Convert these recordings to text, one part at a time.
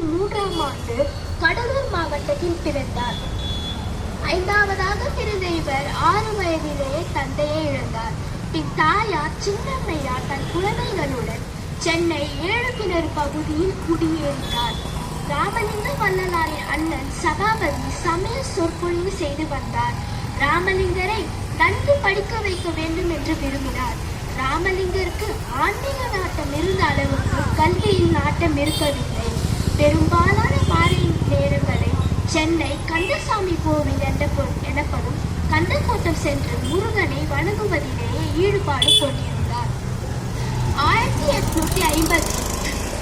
தொண்ணூத்தி மூன்றாம் ஆண்டு கடலூர் மாவட்டத்தில் பிறந்தார். ஐந்தாவதாக பிறந்த இவர் ஆறு வயதிலேயே தந்தையை இழந்தார். பின் தாயார் சின்னம்மையார் தன் குழந்தைகளுடன் சென்னை ஏழு பகுதியில் குடியேறினார். ராமலிங்க வள்ளலாரின் அண்ணன் சபாபதி சமய சொற்பொழிவு செய்து வந்தார். ராமலிங்கரை நன்கு படிக்க வைக்க வேண்டும் என்று விரும்பினார். ராமலிங்கருக்கு ஆன்மீக நாட்டம் இருந்த அளவுக்கு கல்வியில் நாட்டம் இருக்கவில்லை. பெரும்பாலான மாலை நேரங்களில் சென்னை கந்தசாமி கோவில் என்ற- எனப்படும் கந்தக்கோட்டம் சென்று முருகனை வணங்குவதிலேயே ஈடுபாடு கொண்டிருந்தார். ஆயிரத்தி எட்நூத்தி ஐம்பது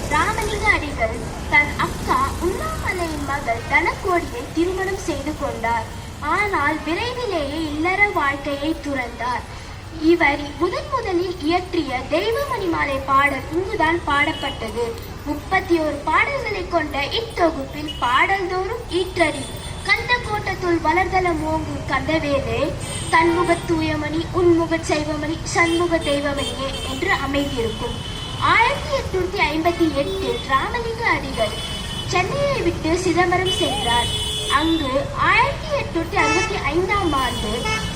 ராமலிங்க அடிகள் தன் அக்கா உண்ணாமலையின் மகள் தனக்கோடியை திருமணம் செய்து கொண்டார். ஆனால் விரைவிலேயே இல்லற வாழ்க்கையை துறந்தார். இவர் முதன் முதலில் இயற்றிய தெய்வமணி மாலை பாடல் இங்குதான் பாடப்பட்டது. முப்பத்தி ஒரு பாடல்கள் கொண்ட இத்தொகுப்பில் பாடல்தோறும் ஈற்றறி கந்த கோட்டத்துள் வளர்தல மோங்கு கந்தவேலே தன்முக தூயமணி உன்முக சைவமணி சண்முக தெய்வமணியே என்று அமைந்திருக்கும். ஆயிரத்தி எட்நூத்தி ஐம்பத்தி எட்டில் ராமலிங்க அடிகள் சென்னையை விட்டு சிதம்பரம் சென்றார். அங்கு ஆயிரத்தி எட்நூத்தி அறுபத்தி ஐந்தாம் ஆண்டு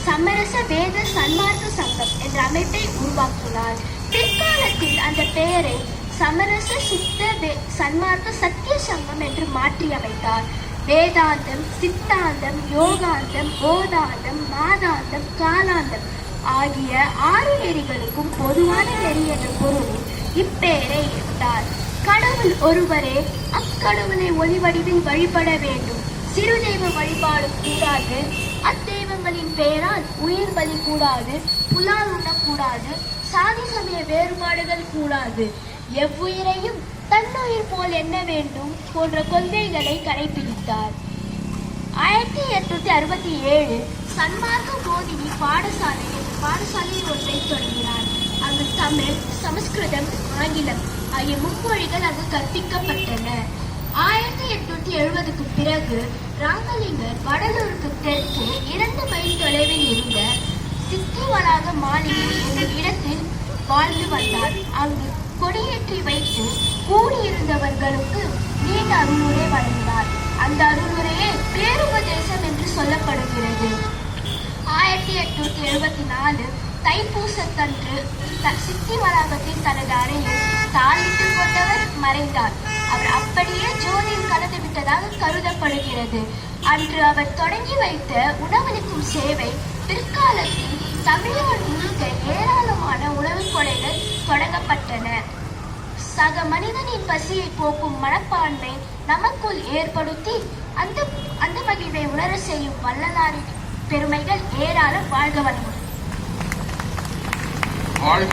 சமரச வேத சன்மார்க்க சங்கம் என்ற அமைப்பை உருவாக்கினார். பிற்காலத்தில் அந்த பெயரை சமரச சுத்த வே- சன்மார்க்க சத்திய சங்கம் என்று மாற்றி அமைத்தார். வேதாந்தம் சித்தாந்தம் யோகாந்தம் போதாந்தம் மாதாந்தம் காலாந்தம் ஆகிய ஆறு நெறிகளுக்கும் பொதுவான நெறி என்ற பொருளில் இப்பெயரை இருந்தார். கடவுள் ஒருவரே அக்கடவுளை ஒளி வடிவில் வழிபட வேண்டும். சிறு தெய்வ வழிபாடு கூடாது. அத்தெய்வங்களின் பெயரால் உயிர் பலி கூடாது. புலால் உண்ணக்கூடாது. சாதி சமய வேறுபாடுகள் கூடாது. எவ்வுயிரையும் தன்னுயிர் போல் என்ன வேண்டும் போன்ற கொள்கைகளை கடைபிடித்தார். ஆயிரத்தி எட்நூத்தி அறுபத்தி ஏழு சன்மார்க்க போதினி பாடசாலை பாடசாலையில் பாடசாலை ஒன்றை தொடங்கினார். அங்கு தமிழ் சமஸ்கிருதம் ஆங்கிலம் ஆகிய மும்மொழிகள் அங்கு கற்பிக்கப்பட்டன. ஆயிரத்தி எட்நூத்தி எழுபதுக்கு பிறகு ராமலிங்கர் வடலூருக்கு தெற்கே இரண்டு மைல் தொலைவில் இருந்த சித்திவளாக மாளிகை என்ற இடத்தில் வாழ்ந்து வந்தார். அங்கு கொடியேற்றி வைத்து கூடியிருந்தவர்களுக்கு நீண்ட அருளுரை வழங்கினார். அந்த அருளுரையே பேருபதேசம் என்று சொல்லப்படுகிறது. ஆயிரத்தி எட்நூத்தி எழுபத்தி நாலு தைப்பூசத்தன்று சித்தி வளாகத்தில் தனது அறையில் தாளிட்டுக் கொண்டவர் மறைந்தார். அவர் அப்படியே ஜோதியில் கலந்து விட்டதாக கருதப்படுகிறது. அன்று அவர் தொடங்கி வைத்த உணவளிக்கும் சேவை பிற்காலத்தில் தமிழகம் தொடங்கப்பட்டன. சக மனிதனின் பசியை போக்கும் மனப்பான்மை நமக்குள் ஏற்படுத்தி அந்த அந்த மகிழ்வை உணர செய்யும் வல்லலாரின் பெருமைகள் ஏராளம் வாழ்க வளமுடன். வாழ்க